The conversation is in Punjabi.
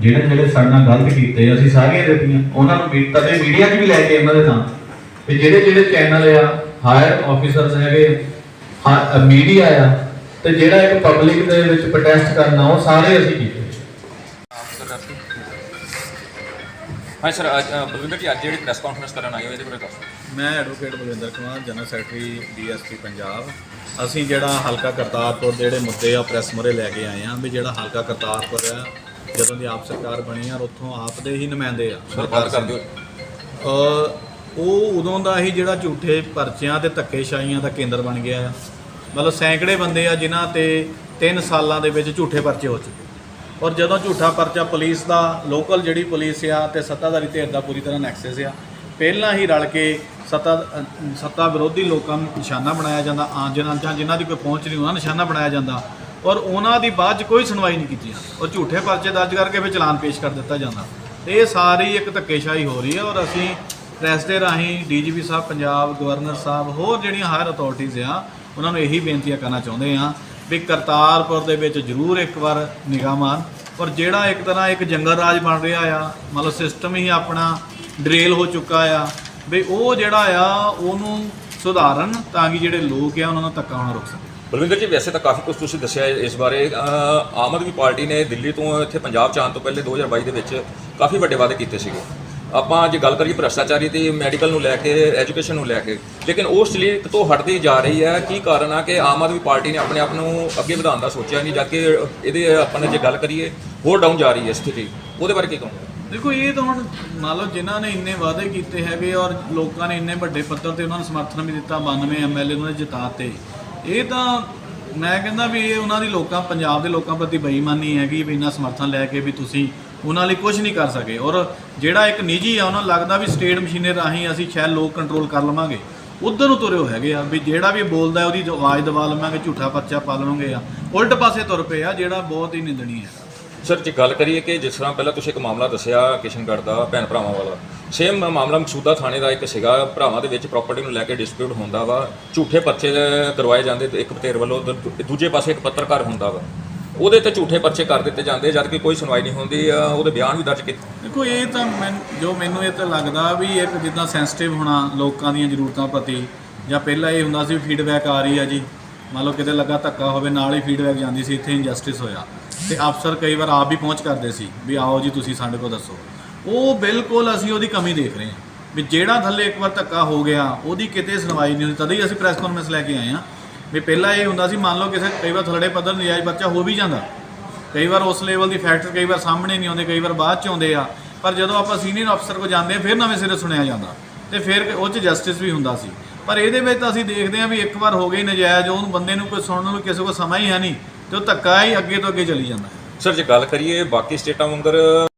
ਜਿਹੜੇ ਜਿਹੜੇ ਸਾਡੇ ਨਾਲ ਗਲਤ ਕੀਤੇ ਅਸੀਂ ਸਾਰੀਆਂ ਦਿੱਤੀਆਂ। ਉਹਨਾਂ ਨੂੰ ਵੀ ਤਦੇ ਮੀਡੀਆ 'ਚ ਵੀ ਲੈ ਕੇ ਉਹਨਾਂ ਦੇ ਤਾਂ ਤੇ ਜਿਹੜੇ ਜਿਹੜੇ ਚੈਨਲ ਆ ਹਾਇਰ ਆਫੀਸਰਸ ਹੈਗੇ ਮੀਡੀਆ ਆ ਤੇ ਜਿਹੜਾ ਇੱਕ ਪਬਲਿਕ ਦੇ ਵਿੱਚ ਪ੍ਰੋਟੈਸਟ ਕਰਨਾ ਉਹ ਸਾਰੇ ਅਸੀਂ ਕੀਤੇ। ਹਾਂ ਸਰ ਬਲਵਿੰਦਰ ਜੀ ਅੱਜ ਜਿਹੜੀ ਪ੍ਰੈਸ ਕਾਨਫਰੰਸ ਕਰਨ ਆਏ ਹੋ ਇਹਦੇ ਬਾਰੇ ਦੱਸੋ। ਮੈਂ advocate Balwinder Kumar general secretary DSP Punjab. ਅਸੀਂ ਜਿਹੜਾ ਹਲਕਾ ਕਰਤਾਰਪੁਰ ਦੇ ਜਿਹੜੇ ਮੁੱਦੇ ਆ ਪ੍ਰੈਸ ਮੁਰੇ ਲੈ ਕੇ ਆਏ ਆ ਵੀ ਜਿਹੜਾ ਹਲਕਾ ਕਰਤਾਰਪੁਰ ਆ ਜਦੋਂ ਦੀ ਆਪ ਸਰਕਾਰ ਬਣੀ ਆ ਉੱਥੋਂ ਆਪ ਦੇ ਹੀ ਨੁਮਾਇੰਦੇ ਆ ਸਰ ਬੰਦ ਕਰ ਦਿਓ। ਅ, ਉਹ ਉਦੋਂ ਦਾ ਹੀ ਜਿਹੜਾ ਝੂਠੇ ਪਰਚਿਆਂ ਤੇ ਧੱਕੇਸ਼ਾਹੀਆਂ ਦਾ ਕੇਂਦਰ ਬਣ ਗਿਆ ਆ। ਮਤਲਬ ਸੈਂਕੜੇ ਬੰਦੇ ਆ ਜਿਨ੍ਹਾਂ ਤੇ 3 ਸਾਲਾਂ ਦੇ ਵਿੱਚ ਝੂਠੇ ਪਰਚੇ ਹੋ ਚੁੱਕੇ। ਔਰ ਜਦੋਂ ਝੂਠਾ ਪਰਚਾ ਪੁਲਿਸ ਦਾ ਲੋਕਲ ਜਿਹੜੀ ਪੁਲਿਸ ਆ ਤੇ ਸੱਤਾਧਾਰੀ ਧਿਰ ਦਾ ਪੂਰੀ ਤਰ੍ਹਾਂ ਨੈਕਸਸ ਆ। ਪਹਿਲਾਂ ਹੀ ਰਲ ਕੇ ਸੱਤਾ ਸੱਤਾ ਵਿਰੋਧੀ ਲੋਕਾਂ ਨੂੰ ਨਿਸ਼ਾਨਾ ਬਣਾਇਆ ਜਾਂਦਾ ਆ ਜਿਹਨਾਂ ਜਾਂ ਜਿਨ੍ਹਾਂ ਦੀ ਕੋਈ ਪਹੁੰਚ ਨਹੀਂ ਉਹਨਾਂ ਨਿਸ਼ਾਨਾ ਬਣਾਇਆ ਜਾਂਦਾ। ਔਰ ਉਹਨਾਂ ਦੀ ਬਾਅਦ 'ਚ ਕੋਈ ਸੁਣਵਾਈ ਨਹੀਂ ਕੀਤੀ। ਜਾਂਦੀ ਔਰ ਝੂਠੇ ਪਰਚੇ ਦਰਜ ਕਰਕੇ ਫਿਰ ਚਲਾਨ ਪੇਸ਼ ਕਰ ਦਿੱਤਾ ਜਾਂਦਾ। ਤੇ ਇਹ ਸਾਰੀ ਇੱਕ ਧੱਕੇਸ਼ਾਹੀ ਹੋ ਰਹੀ ਹੈ ਔਰ ਅਸੀਂ ਪ੍ਰੈਸ ਦੇ ਰਾਹੀਂ ਡੀਜੀਪੀ ਸਾਹਿਬ, ਪੰਜਾਬ ਗਵਰਨਰ ਸਾਹਿਬ, ਹੋਰ ਜਿਹੜੀਆਂ ਹਾਇਰ ਅਥਾਰਟੀਆਂ ਆ, ਉਹਨਾਂ ਨੂੰ ਇਹੀ ਬੇਨਤੀਆਂ ਕਰਨਾ ਚਾਹੁੰਦੇ ਆ ਵੀ ਕਰਤਾਰਪੁਰ ਦੇ ਵਿੱਚ ਜ਼ਰੂਰ ਇੱਕ ਵਾਰ ਨਿਗਾਹ ਮਾਰਨ। ਔਰ ਜਿਹੜਾ ਇੱਕ ਤਰ੍ਹਾਂ ਇੱਕ ਜੰਗਲ ਰਾਜ ਬਣ ਰਿਹਾ ਆ, ਮਤਲਬ ਸਿਸਟਮ ਹੀ ਆਪਣਾ ਡਰੇਲ ਹੋ ਚੁੱਕਾ ਆ, ਵੀ ਉਹ ਜਿਹੜਾ ਆ, ਉਹਨੂੰ ਸੁਧਾਰਨ ਤਾਂ ਕਿ ਜਿਹੜੇ ਲੋਕ ਆ, ਉਹਨਾਂ ਨੂੰ ਧੱਕਾ ਹੋਣਾ ਰੁਕ ਸਕੇ। ਬਲਵਿੰਦਰ ਜੀ, ਵੈਸੇ ਤਾਂ ਕਾਫੀ ਕੁਝ ਤੁਸੀਂ ਦੱਸਿਆ ਇਸ ਬਾਰੇ। ਆਮ ਆਦਮੀ ਪਾਰਟੀ ਨੇ ਦਿੱਲੀ ਤੋਂ ਇੱਥੇ ਪੰਜਾਬ ਚ ਆਉਣ ਤੋਂ ਪਹਿਲੇ 2022 ਦੇ ਵਿੱਚ ਕਾਫੀ ਵੱਡੇ ਵਾਅਦੇ ਕੀਤੇ ਸੀਗੇ। ਆਪਾਂ ਜੇ ਗੱਲ ਕਰੀਏ ਭ੍ਰਸ਼ਟਾਚਾਰੀ ਦੀ, ਮੈਡੀਕਲ ਨੂੰ ਲੈ ਕੇ, ਐਜੂਕੇਸ਼ਨ ਨੂੰ ਲੈ ਕੇ, ਲੇਕਿਨ ਉਸ ਲਈ ਤੋਂ ਹਟਦੀ ਜਾ ਰਹੀ ਹੈ। ਕੀ ਕਾਰਨ ਆ ਕਿ ਆਮ ਆਦਮੀ ਪਾਰਟੀ ਨੇ ਆਪਣੇ ਆਪ ਨੂੰ ਅੱਗੇ ਵਧਾਉਣ ਦਾ ਸੋਚਿਆ ਨਹੀਂ ਜਦ ਕਿ ਇਹਦੇ ਆਪਾਂ ਨੇ ਜੇ ਗੱਲ ਕਰੀਏ, ਹੋਰ ਡਾਊਨ ਜਾ ਰਹੀ ਹੈ ਸਥਿਤੀ। ਉਹਦੇ ਬਾਰੇ ਕੀ ਕਹੋਗੇ? ਦੇਖੋ, ਇਹ ਤਾਂ ਹੁਣ ਮੰਨ ਲਓ ਜਿਨ੍ਹਾਂ ਨੇ ਇੰਨੇ ਵਾਅਦੇ ਕੀਤੇ ਹੈਗੇ ਔਰ ਲੋਕਾਂ ਨੇ ਇੰਨੇ ਵੱਡੇ ਪੱਧਰ ਤੇ ਉਹਨਾਂ ਨੂੰ ਸਮਰਥਨ ਵੀ ਦਿੱਤਾ 92 ਐਮਐਲਏ ਉਹਨਾਂ ਨੇ ਜਿਤਾਤੇ। ਇਹ ਤਾਂ ਮੈਂ ਕਹਿੰਦਾ ਵੀ ਇਹ ਉਹਨਾਂ ਦੀ ਲੋਕਾਂ, ਪੰਜਾਬ ਦੇ ਲੋਕਾਂ ਪ੍ਰਤੀ ਬੇਈਮਾਨੀ ਹੈਗੀ ਵੀ ਇੰਨਾ ਸਮਰਥਨ ਲੈ ਕੇ ਵੀ ਤੁਸੀਂ ਉਹਨਾਂ ਲਈ ਕੁਝ ਨਹੀਂ ਕਰ ਸਕੇ। ਔਰ ਜਿਹੜਾ ਇੱਕ ਨਿੱਜੀ ਆ, ਉਹਨਾਂ ਨੂੰ ਲੱਗਦਾ ਵੀ ਸਟੇਟ ਮਸ਼ੀਨੇ ਰਾਹੀਂ ਅਸੀਂ ਸ਼ਾਇਦ ਲੋਕ ਕੰਟਰੋਲ ਕਰ ਲਵਾਂਗੇ। ਉਧਰ ਨੂੰ ਤੁਰੇ ਹੈਗੇ ਆ ਵੀ ਜਿਹੜਾ ਵੀ ਬੋਲਦਾ ਉਹਦੀ ਆਵਾਜ਼ ਦਬਾ ਲਵਾਂਗੇ, ਝੂਠਾ ਪਰਚਾ ਪਾ ਲਵਾਂਗੇ ਆ। ਉਲਟ ਪਾਸੇ ਤੁਰ ਪਏ ਆ, ਜਿਹੜਾ ਬਹੁਤ ਹੀ ਨਿੰਦਣੀ ਹੈ ਸਰ ਜੇ ਗੱਲ ਕਰੀਏ ਕਿ ਜਿਸ ਤਰ੍ਹਾਂ ਪਹਿਲਾਂ ਤੁਸੀਂ ਇੱਕ ਮਾਮਲਾ ਦੱਸਿਆ ਕਿਸ਼ਨਗੜ੍ਹ ਦਾ, ਭੈਣ ਭਰਾਵਾਂ ਵਾਲਾ ਸੇਮ ਮਾਮਲਾ ਮਕਸੂਦਾ ਥਾਣੇ ਦਾ ਇੱਕ ਸੀਗਾ। ਭਰਾਵਾਂ ਦੇ ਵਿੱਚ ਪ੍ਰਾਪਰਟੀ ਨੂੰ ਲੈ ਕੇ ਡਿਸਪਿਊਟ ਹੁੰਦਾ ਵਾ। ਝੂਠੇ ਪਰਚੇ ਕਰਵਾਏ ਜਾਂਦੇ ਤੇ ਇੱਕ ਧਿਰ ਵੱਲੋਂ ਦੂ- ਦੂਜੇ ਪਾਸੇ ਇੱਕ ਪੱਤਰਕਾਰ ਹੁੰਦਾ ਵਾ। ਉਹਦੇ ਤੇ ਝੂਠੇ ਪਰਚੇ ਕਰ ਦਿੱਤੇ ਜਾਂਦੇ ਜਦ ਕਿ ਕੋਈ ਸੁਣਵਾਈ ਨਹੀਂ ਹੁੰਦੀ। ਅ, ਉਹਦੇ ਬਿਆਨ ਵੀ ਦਰਜ ਕੀਤੇ। ਦੇਖੋ ਇਹ ਤਾਂ ਮੈਂ ਜੋ ਮੈਨੂੰ ਇਹ ਤਾਂ ਲੱਗਦਾ ਵੀ ਇੱਕ ਜਿੱਦਾਂ ਸੈਂਸਿਟਿਵ ਹੋਣਾ ਲੋਕਾਂ ਦੀਆਂ ਜ਼ਰੂਰਤਾਂ ਪ੍ਰਤੀ ਜਾਂ ਪਹਿਲਾਂ ਇਹ ਹੁੰਦਾ ਸੀ ਫੀਡਬੈਕ ਆ ਰਹੀ ਆ ਜੀ। ਮੰਨ ਲਓ ਕਿਤੇ ਲੱਗਾ ਧੱਕਾ ਹੋਵੇ ਨਾਲ ਹੀ ਫੀਡਬੈਕ ਜਾਂਦੀ ਸੀ ਇੱਥੇ ਇਨਜਸਟਿਸ ਹੋਇਆ। ਤੇ ਅਫਸਰ ਕਈ ਵਾਰ ਆਪ ਵੀ ਪਹੁੰਚ ਕਰਦੇ ਸੀ ਵੀ ਆਓ ਜੀ ਤੁਸੀਂ ਸਾਡੇ ਕੋਲ ਦੱਸੋ। ਉਹ ਬਿਲਕੁਲ ਅਸੀਂ ਉਹਦੀ ਕਮੀ ਦੇਖ ਰਹੇ ਹਾਂ ਵੀ ਜਿਹੜਾ ਥੱਲੇ ਇੱਕ ਵਾਰ ਧੱਕਾ ਹੋ ਗਿਆ, ਉਹਦੀ ਕਿਤੇ ਸੁਣਵਾਈ ਨਹੀਂ ਹੁੰਦੀ ਤਦ ਹੀ ਅਸੀਂ ਪ੍ਰੈਸ ਕਾਨਫਰੰਸ ਲੈ ਕੇ ਆਏ ਹਾਂ ਵੀ ਪਹਿਲਾਂ ਇਹ ਹੁੰਦਾ ਸੀ, ਮੰਨ ਲਓ ਕਿਸੇ ਕਈ ਵਾਰ ਥੱਲੜੇ ਪੱਧਰ ਨਜਾਇਜ਼ ਬੱਚਾ ਹੋ ਵੀ ਜਾਂਦਾ। ਕਈ ਵਾਰ ਉਸ ਲੈਵਲ ਦੀ ਫੈਕਟਰ ਕਈ ਵਾਰ ਸਾਹਮਣੇ ਨਹੀਂ ਆਉਂਦੇ, ਕਈ ਵਾਰ ਬਾਅਦ ਚ ਆਉਂਦੇ ਆ। ਪਰ ਜਦੋਂ ਆਪਾਂ ਸੀਨੀਅਰ ਅਫਸਰ ਕੋ ਜਾਂਦੇ ਆ ਫਿਰ ਨਵੇਂ ਸਿਰੇ ਸੁਣਿਆ ਜਾਂਦਾ ਤੇ ਫਿਰ ਉਹ ਚ ਜਸਟਿਸ ਵੀ ਹੁੰਦਾ ਸੀ। ਪਰ ਇਹਦੇ ਵਿੱਚ ਤਾਂ ਅਸੀਂ ਦੇਖਦੇ ਆ ਵੀ ਇੱਕ ਵਾਰ ਹੋ ਗਈ ਨਜਾਇਜ਼, ਉਹਨੂੰ ਬੰਦੇ ਨੂੰ ਕੋਈ ਸੁਣਨ ਨੂੰ ਕਿਸੇ ਕੋ ਸਮਾਂ ਹੀ ਹੈ ਨਹੀਂ ਤੇ ਉਹ ਧੱਕਾ ਹੀ ਅੱਗੇ ਤੋਂ ਅੱਗੇ ਚਲੀ ਜਾਂਦਾ ਸਰ ਜੇ ਗੱਲ ਕਰੀਏ ਬਾਕੀ ਸਟੇਟਾਂ ਵਾਂਗਰ